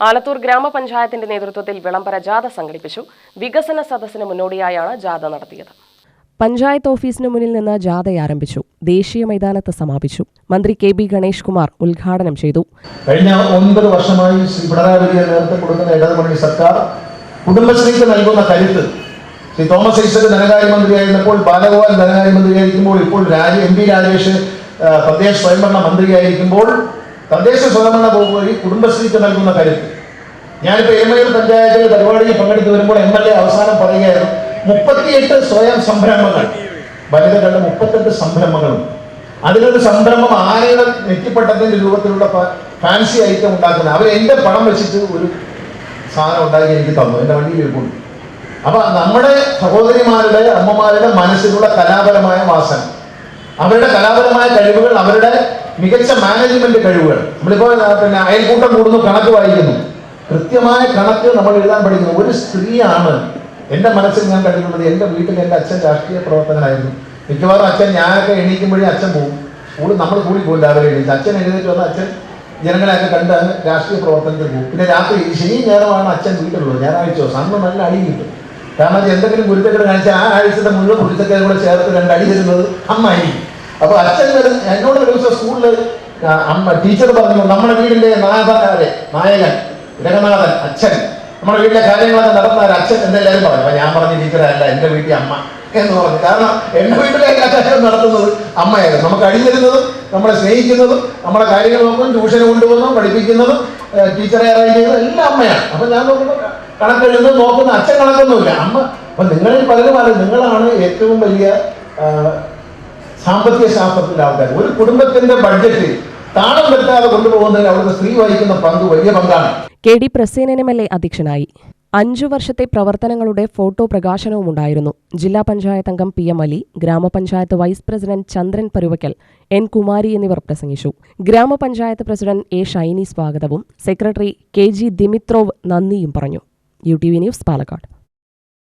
ആലത്തൂർ ഗ്രാമപഞ്ചായത്തിന്റെ നേതൃത്വത്തിൽ വിളംബര ജാഥ സംഘടിപ്പിച്ചു. വികസന സദസ്സിന് മുന്നോടിയായാണ് ജാഥ നടത്തിയത്. പഞ്ചായത്ത് ഓഫീസിന് മുന്നിൽ നിന്ന് ജാഥ ആരംഭിച്ചു. ദേശീയ മൈതാനത്ത് സമാപിച്ചു. മന്ത്രി കെ ബി ഗണേഷ് കുമാർ ഉദ്ഘാടനം ചെയ്തു. കഴിഞ്ഞ ഒൻപത് വർഷമായി ശ്രീ പിണറായി വിജയൻ നേതൃത്വം കൊടുക്കുന്ന ഇടതുമുന്നണി സർക്കാർ കുടുംബശ്രീക്ക് നൽകുന്ന കരുത്ത് ശ്രീ തോമസ് ഐസക് ധനകാര്യമന്ത്രിയായിരുന്നപ്പോൾ ബാലഗോപാൽ ധനകാര്യമന്ത്രിയായിരിക്കുമ്പോൾ ഇപ്പോൾ രാജ എം പി രാജേഷ് പ്രദേശ തദ്ദേശ സ്വയംഭരണ മന്ത്രിയായിരിക്കുമ്പോൾ തദ്ദേശ സ്വയംഭരണ വകുപ്പ് വഴി കുടുംബശ്രീക്ക് നൽകുന്ന കരുത്ത്. ഞാനിപ്പോൾ എരുമയൂർ പഞ്ചായത്തിൽ പരിപാടിയിൽ പങ്കെടുത്ത് വരുമ്പോൾ എം എൽ എ അവസാനം പറയുകയായിരുന്നു മുപ്പത്തിയെട്ട് സ്വയം സംരംഭങ്ങൾ. വനിതകളുടെ മുപ്പത്തെട്ട് സംരംഭങ്ങളും. അതിനൊരു സംരംഭം ആനയുടെ നെറ്റിപ്പട്ടത്തിന്റെ രൂപത്തിലുള്ള ഫാൻസി ഐറ്റം ഉണ്ടാക്കുന്നത് അവർ എന്റെ പണം വെച്ചിട്ട് ഒരു സാധനം ഉണ്ടാക്കി എനിക്ക് തന്നു എന്റെ വണ്ടിയിൽ ഇരിപ്പുണ്ട്. അപ്പൊ നമ്മുടെ സഹോദരിമാരുടെ അമ്മമാരുടെ മനസ്സിലുള്ള കലാപരമായ വാസന അവരുടെ കലാപരമായ കഴിവുകൾ അവരുടെ മികച്ച മാനേജ്മെന്റ് കഴിവുകൾ. നമ്മളിപ്പോ പിന്നെ അയൽക്കൂട്ടം കൂടുന്നു കണക്ക് വായിക്കുന്നു. കൃത്യമായ കണക്ക് നമ്മൾ എഴുതാൻ പഠിക്കുന്നു. ഒരു സ്ത്രീയാണ് എന്റെ മനസ്സിൽ ഞാൻ കണ്ടിട്ടുള്ളത് എന്റെ വീട്ടിൽ എന്റെ അച്ഛൻ രാഷ്ട്രീയ പ്രവർത്തകനായിരുന്നു. മിക്കവാറും അച്ഛൻ ഞാനൊക്കെ എണീക്കുമ്പോഴേ അച്ഛൻ പോകും സ്കൂളിൽ നമ്മൾ കൂടി പോകും രാവിലെ എണീച്ച്. അച്ഛൻ എഴുതിയിട്ട് വന്ന അച്ഛൻ ജനങ്ങളെയൊക്കെ കണ്ട് രാഷ്ട്രീയ പ്രവർത്തനത്തിൽ പോകും പിന്നെ രാത്രി ശനി നേരമാണ് അച്ഛൻ വീട്ടിലുള്ളത്. ഞായറാഴ്ച ദിവസം. അന്ന് നല്ല അടി കിട്ടും. കാരണം എന്തെങ്കിലും ഗുരുത്തക്കേട് കാണിച്ചാൽ ആ ആഴ്ചത്തെ മുഴുവൻ ഗുരുത്തക്കേട് കൂടെ ചേർത്ത് രണ്ട് അടി തരുന്നത് അമ്മായിരിക്കും. അപ്പൊ അച്ഛൻ എന്നോട് ഒരു ദിവസം സ്കൂളിൽ അമ്മ ടീച്ചർ പറഞ്ഞു നമ്മുടെ വീടിന്റെ നാഥനാരെ നായകൻ രംഗനാഥൻ അച്ഛൻ. നമ്മുടെ വീട്ടിലെ കാര്യങ്ങളൊക്കെ നടത്താൻ അച്ഛൻ എന്തെല്ലാവരും പറഞ്ഞു. അപ്പൊ ഞാൻ പറഞ്ഞു ടീച്ചറല്ല എന്റെ വീട്ടിൽ അമ്മ. എന്ന് പറഞ്ഞു. കാരണം എന്റെ വീട്ടിലെ കാര്യങ്ങളും നടത്തുന്നത് അമ്മയായിരുന്നു. നമുക്ക് അടിഞ്ഞിരുന്നതും നമ്മളെ സ്നേഹിക്കുന്നതും നമ്മുടെ കാര്യങ്ങൾ നോക്കുന്നതും ട്യൂഷന് കൊണ്ടുപോകുന്നതും പഠിപ്പിക്കുന്നതും ടീച്ചറെ അറേഞ്ച് ചെയ്യുന്നതും എല്ലാം അമ്മയാണ്. അപ്പൊ ഞാൻ നോക്കുമ്പോൾ കണക്കെഴുതുന്നത് നോക്കുന്ന. അച്ഛൻ കണക്കൊന്നുമില്ല. അമ്മ അപ്പൊ നിങ്ങളിൽ പലരും അറിയും നിങ്ങളാണ് ഏറ്റവും വലിയ സാമ്പത്തിക ശാസ്ത്രത്തിലെ ആൾക്കാർ ഒരു കുടുംബത്തിന്റെ ബഡ്ജറ്റ് താളം തെറ്റാതെ കൊണ്ടുപോകുന്നതിന് അവിടുത്തെ സ്ത്രീ വഹിക്കുന്ന പങ്ക് വലിയ പങ്കാണ്. K D Prasenan M L A അധ്യക്ഷനായി. അഞ്ചു വർഷത്തെ പ്രവർത്തനങ്ങളുടെ ഫോട്ടോ പ്രകാശനവും ഉണ്ടായിരുന്നു. ജില്ലാ പഞ്ചായത്ത് അംഗം പി എം അലി ഗ്രാമപഞ്ചായത്ത് vice president Chandran Paruvakkal N Kumari എന്നിവർ പ്രസംഗിച്ചു. ഗ്രാമപഞ്ചായത്ത് പ്രസിഡന്റ് എ ഷൈനി സ്വാഗതവും സെക്രട്ടറി കെ ജി ദിമിത്രോവ് നന്ദിയും പറഞ്ഞു. U T V news Palakkad.